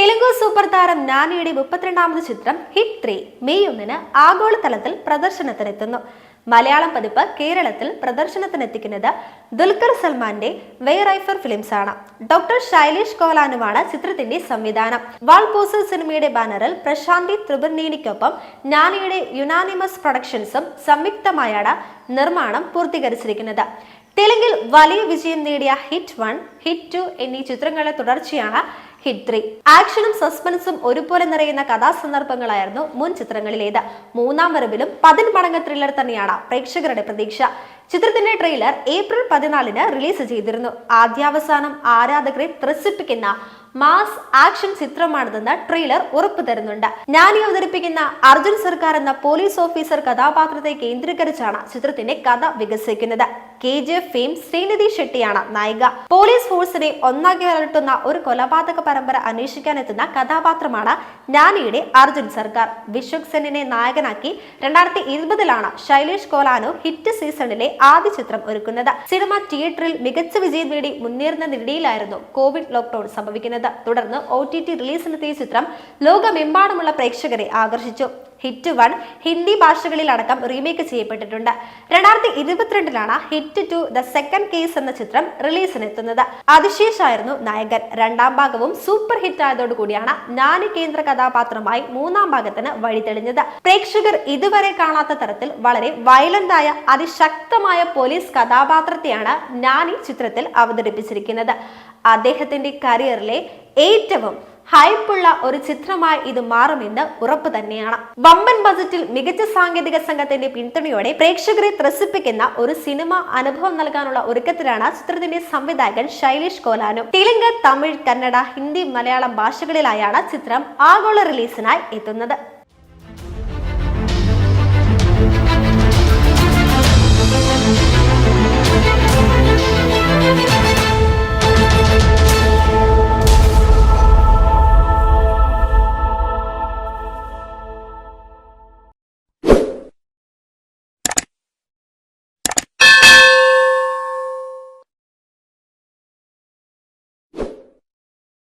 Telugu super താരം നാനിയുടെ മുപ്പത്തിരണ്ടാമത് ചിത്രം hit three May ഒന്നിന് ആഗോളതലത്തിൽ പ്രദർശനത്തിനെത്തുന്നു. മലയാളം പതിപ്പ് കേരളത്തിൽ പ്രദർശനത്തിനെത്തിക്കുന്നത് ദുൽഖർ സൽമാന്റെ വെയറൈഫർ ഫിലിംസ് ആണ്. ഡോക്ടർ ശൈലേഷ് കോലാനുമാണ് ചിത്രത്തിന്റെ സംവിധാനം. വാൾപോസൽ സിനിമയുടെ ബാനറിൽ പ്രശാന്തി ത്രിപുർണേനിക്കൊപ്പം നാനിയുടെ യുനാനിമസ് പ്രൊഡക്ഷൻസും സംയുക്തമായാണ് നിർമ്മാണം പൂർത്തീകരിച്ചിരിക്കുന്നത്. തെലുങ്കിൽ വലിയ വിജയം നേടിയ ഹിറ്റ് വൺ ഹിറ്റ് ടു എന്നീ ചിത്രങ്ങളുടെ തുടർച്ചയാണ് ഹിറ്റ് ത്രീ. ആക്ഷനും സസ്പെൻസും ഒരുപോലെ നിറയുന്ന കഥാസന്ദർഭങ്ങളായിരുന്നു മുൻ ചിത്രങ്ങളിലേത്. മൂന്നാം വരവിലും പതിന്മടങ്ങ് ത്രില്ലർ തന്നെയാണ് പ്രേക്ഷകരുടെ പ്രതീക്ഷ. ചിത്രത്തിന്റെ ട്രെയിലർ ഏപ്രിൽ പതിനാലിന് റിലീസ് ചെയ്തിരുന്നു. ആദ്യാവസാനം ആരാധകരെ ത്രസിപ്പിക്കുന്ന മാസ് ആക്ഷൻ ചിത്രമാണിതെന്ന് ട്രെയിലർ ഉറപ്പു തരുന്നുണ്ട്. ഞാനി അവതരിപ്പിക്കുന്ന അർജുൻ സർക്കാർ എന്ന പോലീസ് ഓഫീസർ കഥാപാത്രത്തെ കേന്ദ്രീകരിച്ചാണ് ചിത്രത്തിന്റെ കഥ വികസിക്കുന്നത്. K G F fame Srinidhi ഷെട്ടിയാണ് നായിക. പോലീസ് ഫോഴ്സിനെ ഒന്നാകെ അലട്ടുന്ന ഒരു കൊലപാതക പരമ്പര അന്വേഷിക്കാനെത്തുന്ന കഥാപാത്രമാണ് നാനിയുടെ അർജുൻ സർക്കാർ. വിശ്വക് സെന്നിനെ നായകനാക്കി രണ്ടായിരത്തി ഇരുപതിലാണ് ശൈലേഷ് കോലാനോ ഹിറ്റ് സീസണിലെ ആദ്യ ചിത്രം ഒരുക്കുന്നത്. സിനിമ തിയേറ്ററിൽ മികച്ച വിജയം നേടി മുന്നേറുന്ന നിലയിലായിരുന്നു കോവിഡ് ലോക്ക്ഡൌൺ സംഭവിക്കുന്നത്. തുടർന്ന് ഒ ടി ടി റിലീസിനെത്തിയ ചിത്രം ലോകമെമ്പാടുമുള്ള പ്രേക്ഷകരെ ആകർഷിച്ചു. ഹിറ്റ് വൺ ഹിന്ദി ഭാഷകളിൽ അടക്കം റീമേക്ക് ചെയ്യപ്പെട്ടിട്ടുണ്ട്. രണ്ടായിരത്തി ഇരുപത്തിരണ്ടിലാണ് hit two the second case എന്ന ചിത്രം റിലീസിനെത്തുന്നത് അതിശേഷായിരുന്നു നായകൻ. രണ്ടാം ഭാഗവും സൂപ്പർ ഹിറ്റ് ആയതോടുകൂടിയാണ് നാനി കേന്ദ്ര കഥാപാത്രമായി മൂന്നാം ഭാഗത്തിന് വഴിതെളിഞ്ഞത്. പ്രേക്ഷകർ ഇതുവരെ കാണാത്ത തരത്തിൽ വളരെ വയലന്റ് ആയ അതിശക്തമായ പോലീസ് കഥാപാത്രത്തെയാണ് നാനി ചിത്രത്തിൽ അവതരിപ്പിച്ചിരിക്കുന്നത്. അദ്ദേഹത്തിന്റെ കരിയറിലെ ഏറ്റവും ഹൈപ്പുള്ള ഒരു ചിത്രമായി ഇത് മാറുമെന്ന് ഉറപ്പ് തന്നെയാണ്. വമ്പൻ ബജറ്റിൽ മികച്ച സാങ്കേതിക സംഘത്തിന്റെ പിന്തുണയോടെ പ്രേക്ഷകരെ ത്രസിപ്പിക്കുന്ന ഒരു സിനിമ അനുഭവം നൽകാനുള്ള ഒരുക്കത്തിലാണ് ചിത്രത്തിന്റെ സംവിധായകൻ ശൈലേഷ് കോലാനും. തെലുങ്ക് തമിഴ് കന്നഡ ഹിന്ദി മലയാളം ഭാഷകളിലായാണ് ചിത്രം ആഗോള റിലീസിനായി എത്തുന്നത്.